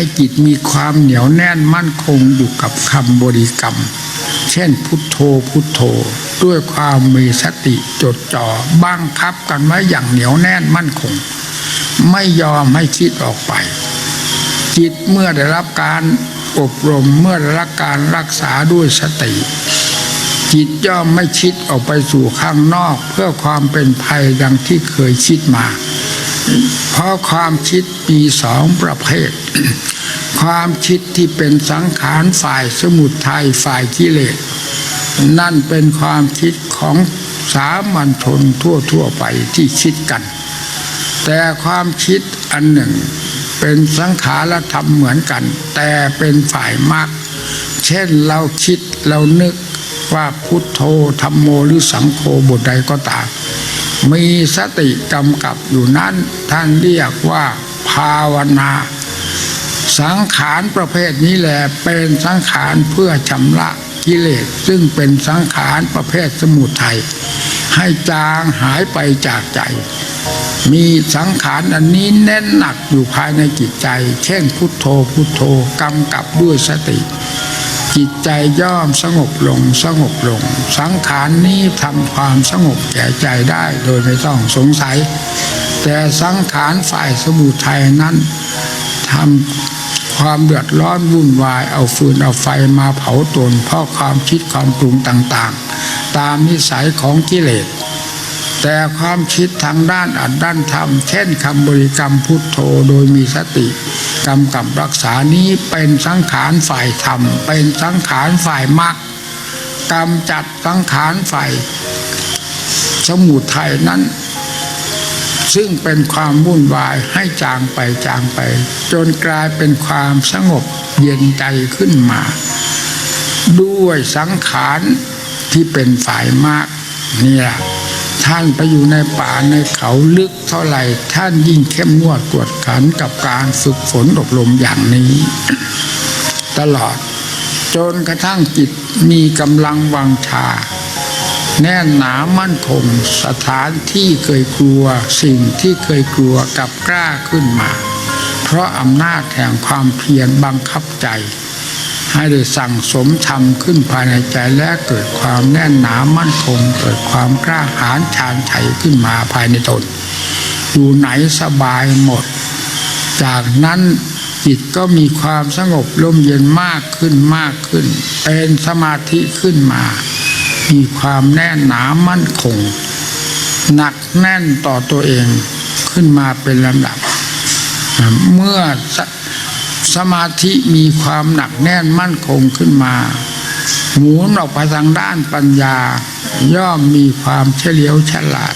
ให้จิตมีความเหนียวแน่นมั่นคงอยู่กับคำบริกรรม เช่นพุทโธพุทโธ ด้วยความมีสติจดจ่อบังคับกันไว้อย่างเหนียวแน่นมั่นคง ไม่ยอมให้คิดออกไป จิตเมื่อได้รับการอบรมเมื่อได้รับการรักษาด้วยสติ จิตย่อมไม่คิดออกไปสู่ข้างนอก เพื่อความเป็นภัยดังที่เคยคิดมา เพราะความคิดมีสองประเภท ความคิดที่เป็นสังขารฝ่ายสมุทัยฝ่ายกิเลสนั่นเป็นความคิดของสามัญชนทั่วๆไปที่คิดกัน แต่ความคิดอันหนึ่ง เป็นสังขารธรรมเหมือนกัน แต่เป็นฝ่ายมรรคเช่นเราคิดเรานึกว่าพุทโธธรรมโมหรือสังโฆบทใดก็ตาม มีสติกำกับอยู่นั้นท่านเรียกว่าภาวนา สังขารประเภทนี้แหละเป็นสังขารเพื่อชำระกิเลสซึ่งเป็นสังขารประเภทสมุทัยให้จางหายไปจากใจ มีสังขารอันนี้แน่นหนักอยู่ภายในจิตใจ เช่นพุทโธพุทโธกำกับด้วยสติ จิตใจย่อมสงบลงสงบลง สังขารนี้ทำความสงบแก่ใจได้โดยไม่ต้องสงสัย แต่สังขารฝ่ายสมุทัยนั้นทำความเดือดร้อนวุ่นวายเอาฟืนเอาไฟมาเผาตน เพราะความคิดความปรุงต่างๆ ตามนิสัยของกิเลสแต่ความคิดทางด้านอัดด้านธรรมเช่นคำบริกรรมพุทโธโดยมีสติ กำกับรักษานี้เป็นสังขารฝ่ายธรรม เป็นสังขารฝ่ายมรรคกำจัดสังขารฝ่ายสมุทัยนั้น ซึ่งเป็นความวุ่นวายให้จางไปจางไป จนกลายเป็นความสงบเย็นใจขึ้นมา ด้วยสังขารที่เป็นฝ่ายมากเนี่ย ท่านไปอยู่ในป่าในเขาลึกเท่าไหร่ ท่านยิ่งเข้มงวดกวดขันกับการฝึกฝนอบรมอย่างนี้ ตลอด จนกระทั่งจิตมีกำลังวังชา แน่นหนามั่นคงสถานที่เคยกลัว สิ่งที่เคยกลัวกลับกล้าขึ้นมา เพราะอำนาจแห่งความเพียรบังคับใจ ให้ได้สั่งสมธรรมขึ้นภายในใจและเกิดความแน่นหนามั่นคงเกิดความกล้าหาญชาญชัยขึ้นมาภายในตน อยู่ไหนสบายหมด จากนั้นจิตก็มีความสงบร่มเย็นมากขึ้นมากขึ้น เป็นสมาธิขึ้นมา มีความแน่นหนามั่นคง หนักแน่นต่อตัวเองขึ้นมาเป็นลำดับ เมื่อ สมาธิมีความหนักแน่นมั่นคงขึ้นมา หมุนออกไปทางด้านปัญญา ย่อมมีความเฉลียวฉลาด